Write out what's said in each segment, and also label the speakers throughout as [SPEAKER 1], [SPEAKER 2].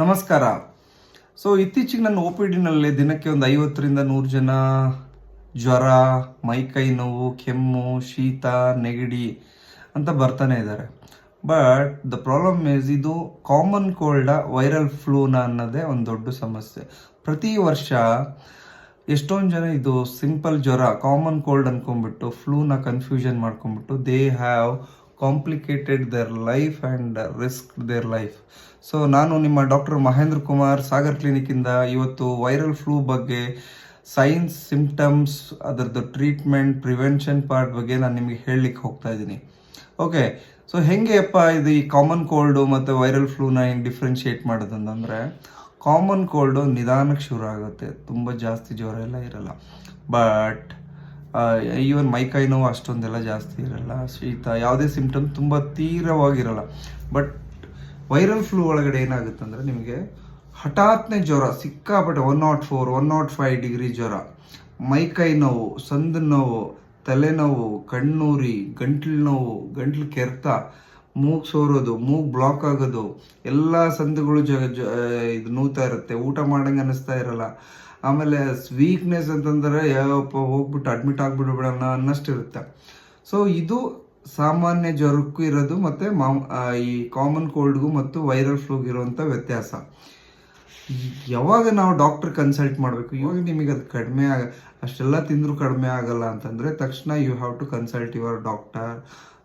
[SPEAKER 1] ನಮಸ್ಕಾರ. ಸೊ ಇತ್ತೀಚೆಗೆ ನನ್ನ ಒ ಪಿ ಡಿನಲ್ಲಿ ದಿನಕ್ಕೆ ಒಂದು ಐವತ್ತರಿಂದ ನೂರು ಜನ ಜ್ವರ ಮೈಕೈ ನೋವು, ಕೆಮ್ಮು, ಶೀತ, ನೆಗಡಿ ಅಂತ ಬರ್ತಾನೆ ಇದ್ದಾರೆ. ಬಟ್ ದ ಪ್ರಾಬ್ಲಮ್ ಇಸ್ ಇದು ಕಾಮನ್ ಕೋಲ್ಡ ವೈರಲ್ ಫ್ಲೂನ ಅನ್ನೋದೇ ಒಂದು ದೊಡ್ಡ ಸಮಸ್ಯೆ. ಪ್ರತಿ ವರ್ಷ ಎಷ್ಟೊಂದು ಜನ ಇದು ಸಿಂಪಲ್ ಜ್ವರ ಕಾಮನ್ ಕೋಲ್ಡ್ ಅನ್ಕೊಂಡ್ಬಿಟ್ಟು ಫ್ಲೂನ ಕನ್ಫ್ಯೂಷನ್ ಮಾಡ್ಕೊಂಡ್ಬಿಟ್ಟು they have complicated their life and risk their life so ನಾನು ನಿಮ್ಮ ಡಾಕ್ಟರ್ ಮಹೇಂದ್ರ ಕುಮಾರ್ ಸಾಗರ್ ಕ್ಲಿನಿಕ್ಕಿಂದ ಇವತ್ತು ವೈರಲ್ ಫ್ಲೂ ಬಗ್ಗೆ ಸೈನ್ಸ್ ಸಿಂಪ್ಟಮ್ಸ್ ಅದರದ್ದು ಟ್ರೀಟ್ಮೆಂಟ್ ಪ್ರಿವೆನ್ಷನ್ ಪಾರ್ಟ್ ಬಗ್ಗೆ ನಾನು ನಿಮಗೆ ಹೇಳಲಿಕ್ಕೆ ಹೋಗ್ತಾ ಇದ್ದೀನಿ. ಓಕೆ ಸೊ ಹೆಂಗೆ ಅಪ್ಪ ಇದು ಈ ಕಾಮನ್ ಕೋಲ್ಡು ಮತ್ತು ವೈರಲ್ ಫ್ಲೂನ ಹೆಂಗೆ ಡಿಫ್ರೆನ್ಷಿಯೇಟ್ ಮಾಡೋದು ಅಂತಂದರೆ ಕಾಮನ್ ಕೋಲ್ಡು ನಿಧಾನಕ್ಕೆ ಶುರು ಆಗುತ್ತೆ. ತುಂಬ ಜಾಸ್ತಿ ಜ್ವರ ಎಲ್ಲ ಇರಲ್ಲ. ಬಟ್ ಈವನ್ ಮೈಕೈ ನೋವು ಅಷ್ಟೊಂದೆಲ್ಲ ಜಾಸ್ತಿ ಇರಲ್ಲ. ಶೀತ ಯಾವುದೇ ಸಿಂಪ್ಟಮ್ ತುಂಬ ತೀರವಾಗಿರಲ್ಲ ಬಟ್ ವೈರಲ್ ಫ್ಲೂ ಒಳಗಡೆ ಏನಾಗುತ್ತೆ ಅಂದರೆ ನಿಮಗೆ ಹಠಾತ್ನೇ ಜ್ವರ ಸಿಕ್ಕಾಪಟ್ಟೆ one naught four one naught five degree ಜ್ವರ ಮೈಕೈ ನೋವು, ಸಂದು ನೋವು ತಲೆನೋವು ಕಣ್ಣೂರಿ, ಗಂಟ್ಲು ನೋವು, ಗಂಟ್ಲು ಕೆರೆತ, ಮೂಗು ಸೋರೋದು, ಮೂಗು ಬ್ಲಾಕ್ ಆಗೋದು, ಎಲ್ಲ ಸಂದುಗಳು ಜ, ಜ- ಇದು ನೂತಾ ಇರುತ್ತೆ. ಊಟ ಮಾಡಂಗೆ ಅನ್ನಿಸ್ತಾ ಇರಲ್ಲ. ಆಮೇಲೆ ವೀಕ್ನೆಸ್ ಅಂತಂದರೆ ಯಾವಪ್ಪ ಹೋಗ್ಬಿಟ್ಟು ಅಡ್ಮಿಟ್ ಆಗ್ಬಿಡ್ಬಿಡೋಣ ಅನ್ನಷ್ಟು ಇರುತ್ತೆ. ಸೊ ಇದು ಸಾಮಾನ್ಯ ಜ್ವರಕ್ಕೂ ಇರೋದು ಮತ್ತು ಮಾಮ್ ಈ ಕಾಮನ್ ಕೋಲ್ಡ್ಗೂ ಮತ್ತು ವೈರಲ್ ಫ್ಲೂಗೆ ಇರುವಂಥ ವ್ಯತ್ಯಾಸ. ಯಾವಾಗ ನಾವು ಡಾಕ್ಟರ್ ಕನ್ಸಲ್ಟ್ ಮಾಡಬೇಕು? ಇವಾಗ ನಿಮಗೆ ಅದು ಕಡಿಮೆ ಆಗ, ಅಷ್ಟೆಲ್ಲ ತಿಂದರೂ ಕಡಿಮೆ ಆಗಲ್ಲ ಅಂತಂದರೆ ತಕ್ಷಣ you have to consult your doctor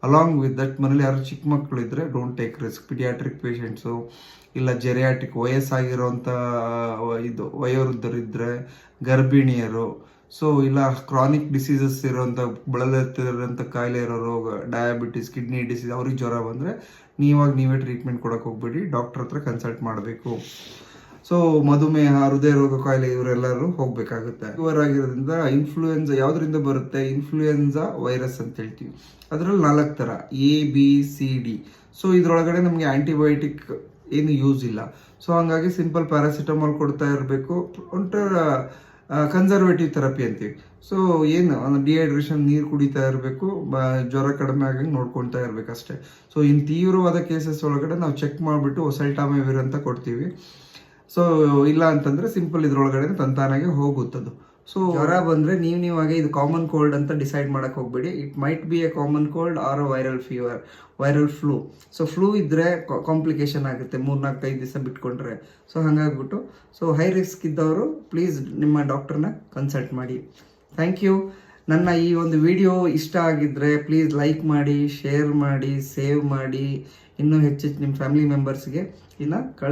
[SPEAKER 1] along with that ಮನೇಲಿ ಯಾರು ಚಿಕ್ಕ ಮಕ್ಕಳು ಇದ್ದರೆ don't take risk paediatric patients ಇಲ್ಲ ಜೆರಿಯಾಟಿಕ್ ವಯಸ್ಸಾಗಿರೋಂಥ ಇದು ವಯೋವೃದ್ಧರಿದ್ದರೆ ಗರ್ಭಿಣಿಯರು. ಸೊ ಇಲ್ಲ ಕ್ರಾನಿಕ್ ಡಿಸೀಸಸ್ ಇರೋಂಥ ಬಳಲತ್ತಿರೋಂಥ ಕಾಯಿಲೆ ರೋಗ ಡಯಾಬಿಟಿಸ್ ಕಿಡ್ನಿ ಡಿಸೀಸ್ ಅವ್ರಿಗೆ ಜ್ವರ ಬಂದರೆ ನೀವಾಗ ನೀವೇ ಟ್ರೀಟ್ಮೆಂಟ್ ಕೊಡೋಕೆ ಹೋಗ್ಬೇಡಿ ಡಾಕ್ಟರ್ ಹತ್ರ ಕನ್ಸಲ್ಟ್ ಮಾಡಬೇಕು. ಸೊ ಮಧುಮೇಹ ಹೃದಯ ರೋಗ ಕಾಯಿಲೆ ಇವರೆಲ್ಲರೂ ಹೋಗ್ಬೇಕಾಗುತ್ತೆ. ಆಗಿರೋದ್ರಿಂದ ಇನ್ಫ್ಲೂಯೆನ್ಸಾ ಯಾವ್ದ್ರಿಂದ ಬರುತ್ತೆ? ಇನ್ಫ್ಲೂಯೆನ್ಸ ವೈರಸ್ ಅಂತ ಹೇಳ್ತೀವಿ. ಅದರಲ್ಲಿ ನಾಲ್ಕು ಥರ. A B C D so ಇದ್ರೊಳಗಡೆ ನಮಗೆ ಆಂಟಿಬಯೋಟಿಕ್ ಏನು ಯೂಸ್ ಇಲ್ಲ. ಸೊ ಹಂಗಾಗಿ ಸಿಂಪಲ್ ಪ್ಯಾರಾಸಿಟಮಾಲ್ ಕೊಡ್ತಾ ಇರಬೇಕು. ಒಂಥರ ಕನ್ಸರ್ವೇಟಿವ್ ಥೆರಪಿ ಅಂತೀವಿ. ಸೊ ಏನು ಡಿಹೈಡ್ರೇಷನ್ ನೀರು ಕುಡಿತಾ ಇರಬೇಕು. ಜ್ವರ ಕಡಿಮೆ ಆಗಂಗೆ ನೋಡ್ಕೊಳ್ತಾ ಇರಬೇಕು ಅಷ್ಟೇ ಸೊ ಇನ್ನು ತೀವ್ರವಾದ ಕೇಸಸ್ ಒಳಗಡೆ ನಾವು ಚೆಕ್ ಮಾಡಿಬಿಟ್ಟು ಒಸಲ್ಟಾಮೆವಿರ್ ಅಂತ ಕೊಡ್ತೀವಿ. ಸೊ ಇಲ್ಲ ಅಂತಂದ್ರೆ ಸಿಂಪಲ್ ಇದ್ರೊಳಗಡೆ ತಂತಾನಾಗೆ ಹೋಗುತ್ತದು ಸೊ ಜ್ವರ ಬಂದ್ರೆ ನೀವು ನೀವಾಗೆ ಇದು ಕಾಮನ್ ಕೋಲ್ಡ್ ಅಂತ ಡಿಸೈಡ್ ಮಾಡಕ್ ಹೋಗ್ಬೇಡಿ. It might be a common cold or a viral fever viral flu so flu ಇದ್ರೆ ಕಾಂಪ್ಲಿಕೇಶನ್ ಆಗುತ್ತೆ. ಮೂರ್ನಾಲ್ಕು ಐದು ದಿವಸ ಬಿಟ್ಕೊಂಡ್ರೆ. ಸೊ ಹಂಗಾಗ್ಬಿಟ್ಟು ಸೊ ಹೈ ರಿಸ್ಕ್ ಇದ್ದವರು ಪ್ಲೀಸ್ ನಿಮ್ಮ ಡಾಕ್ಟರ್ನ ಕನ್ಸಲ್ಟ್ ಮಾಡಿ. ಥ್ಯಾಂಕ್ ಯು ನನ್ನ ಈ ಒಂದು ವಿಡಿಯೋ ಇಷ್ಟ ಆಗಿದ್ರೆ ಪ್ಲೀಸ್ ಲೈಕ್ ಮಾಡಿ ಶೇರ್ ಮಾಡಿ ಸೇವ್ ಮಾಡಿ. ಇನ್ನೂ ಹೆಚ್ಚೆಚ್ಚು ನಿಮ್ಮ ಫ್ಯಾಮಿಲಿ ಮೆಂಬರ್ಸ್ಗೆ ಇನ್ನು